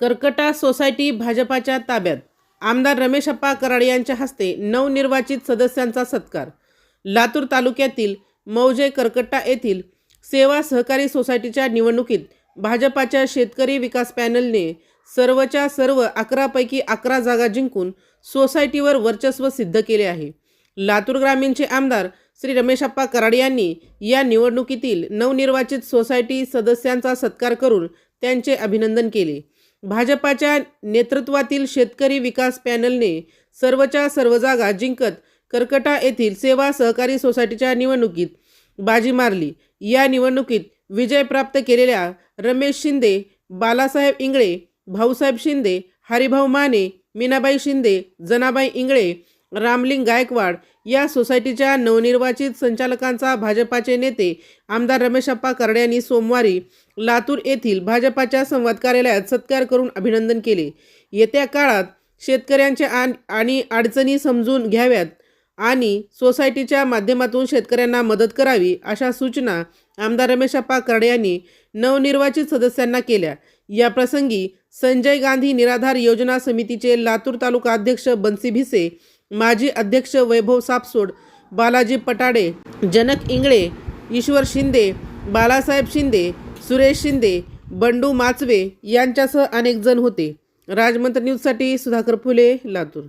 कर्कटा society भाजपाच्या ताब्यात. आमदार रमेशप्पा कराड यांच्या हस्ते नवनिर्वाचित सदस्यांचा सत्कार. लातूर तालुक्यातील मौजे कर्कट्टा येथील सेवा सहकारी सोसायटीच्या निवडणुकीत भाजपाच्या शेतकरी विकास पॅनलने सर्वच्या सर्व अकरापैकी अकरा जागा जिंकून सोसायटीवर वर्चस्व सिद्ध केले आहे. लातूर ग्रामीणचे आमदार श्री रमेशप्पा कराड यांनी या निवडणुकीतील नवनिर्वाचित सोसायटी सदस्यांचा सत्कार करून त्यांचे अभिनंदन केले. भाजपाच्या नेतृत्वातील शेतकरी विकास पॅनलने सर्वच्या सर्व जागा जिंकत करकटा येथील सेवा सहकारी सोसायटीच्या निवडणुकीत बाजी मारली. या निवडणुकीत विजय प्राप्त केलेल्या रमेश शिंदे बालासाहेब इंगळे भाऊसाहेब शिंदे हरिभाऊ माने मीनाबाई शिंदे जनाबाई इंगळे रामलिंग गायकवाड या सोसायटीच्या नवनिर्वाचित संचालकांचा भाजपाचे नेते आमदार रमेशप्पा करडे यांनी सोमवारी लातूर येथील भाजपाच्या संवाद कार्यालयात सत्कार करून अभिनंदन केले. येत्या काळात शेतकऱ्यांच्या आणि अडचणी समजून घ्याव्यात आणि सोसायटीच्या माध्यमातून शेतकऱ्यांना मदत करावी अशा सूचना आमदार रमेशप्पा करडे यांनी नवनिर्वाचित सदस्यांना केल्या. या प्रसंगी संजय गांधी निराधार योजना समितीचे लातूर तालुका अध्यक्ष बन्सी भिसे माजी अध्यक्ष वैभव सापसोड बालाजी पटाडे जनक इंगळे ईश्वर शिंदे बालासाहेब शिंदे सुरेश शिंदे बंडू माचवे यांच्यासह अनेक जण होते. राजमंत्र न्यूजसाठी सुधाकर फुले लातूर.